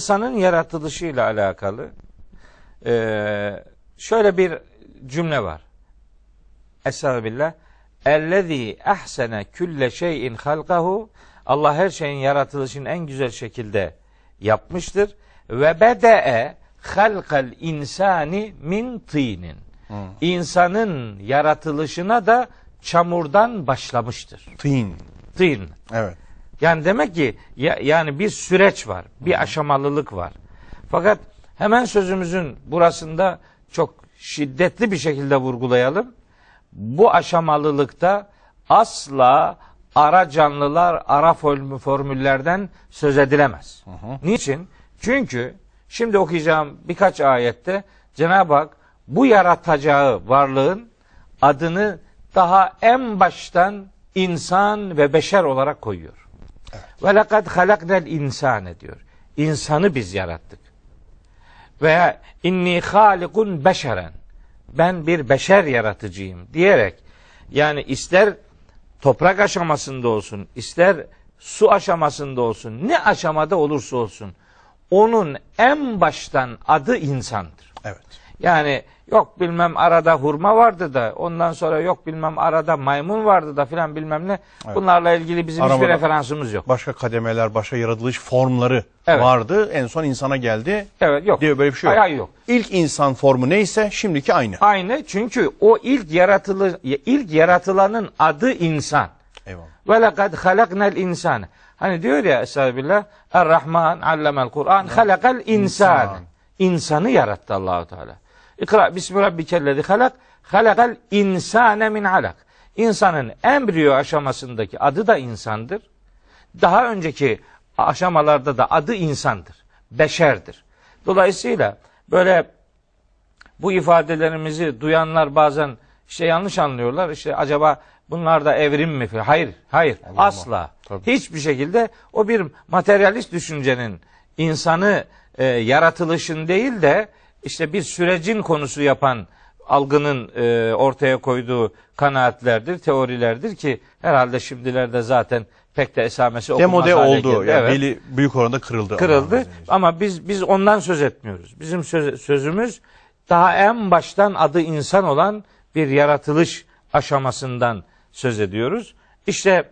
İnsanın yaratılışıyla alakalı eee, şöyle bir cümle var. Estağfirullah. Ellezî ahsene külle şeyin halkahu Allah her şeyin yaratılışını en güzel şekilde yapmıştır. Ve bede'e halkal insani min tînin. İnsanın yaratılışına da çamurdan başlamıştır. Tin. Tîn. Evet. Yani demek ki ya, yani bir süreç var, bir aşamalılık var. Fakat hemen sözümüzün burasında çok şiddetli bir şekilde vurgulayalım. Bu aşamalılıkta asla ara canlılar, ara formü- formüllerden söz edilemez. Niçin? Çünkü şimdi okuyacağım birkaç ayette Cenab-ı Hak bu yaratacağı varlığın adını daha en baştan insan ve beşer olarak koyuyor. Ve lekad halaknel insane diyor. İnsanı biz yarattık. Veya inni halikun beşeren. Ben bir beşer yaratıcıyım diyerek yani ister toprak aşamasında olsun, ister su aşamasında olsun, ne aşamada olursa olsun onun en baştan adı insandır. Evet. Yani yok bilmem arada hurma vardı da ondan sonra yok bilmem arada maymun vardı da filan bilmem ne. Bunlarla ilgili bizim hiçbir Aramada- referansımız yok. Başka kademeler, başka yaratılış formları Evet. vardı. En son insana geldi. Evet yok. Diyor böyle bir şey yok. Hayır, yok. İlk insan formu neyse şimdiki aynı. Aynı çünkü o ilk yaratılı ilk yaratılanın adı insan. Eyvallah. Ve lekad halaknel insan. Hani diyor ya Estağfirullah Er-Rahman allemel Kur'an halakal. İnsan. İnsanı yarattı Allahu Teala. İkra bismi rabbikellezi halak halakal insane min alak. İnsanın embriyo aşamasındaki adı da insandır. Daha önceki aşamalarda da adı insandır. Beşerdir. Dolayısıyla böyle bu ifadelerimizi duyanlar bazen işte yanlış anlıyorlar. İşte acaba bunlar da evrim mi? Hayır, hayır. asla. Tabii. Hiçbir şekilde o bir materyalist düşüncenin insanı e, yaratılışın değil de işte bir sürecin konusu yapan algının e, ortaya koyduğu kanaatlerdir, teorilerdir ki herhalde şimdilerde zaten pek de esamesi okunmaz Demode hale oldu. geldi. Yani Evet beli büyük oranda kırıldı. kırıldı. Ama biz biz ondan söz etmiyoruz. Bizim söz- sözümüz daha en baştan adı insan olan bir yaratılış aşamasından söz ediyoruz. İşte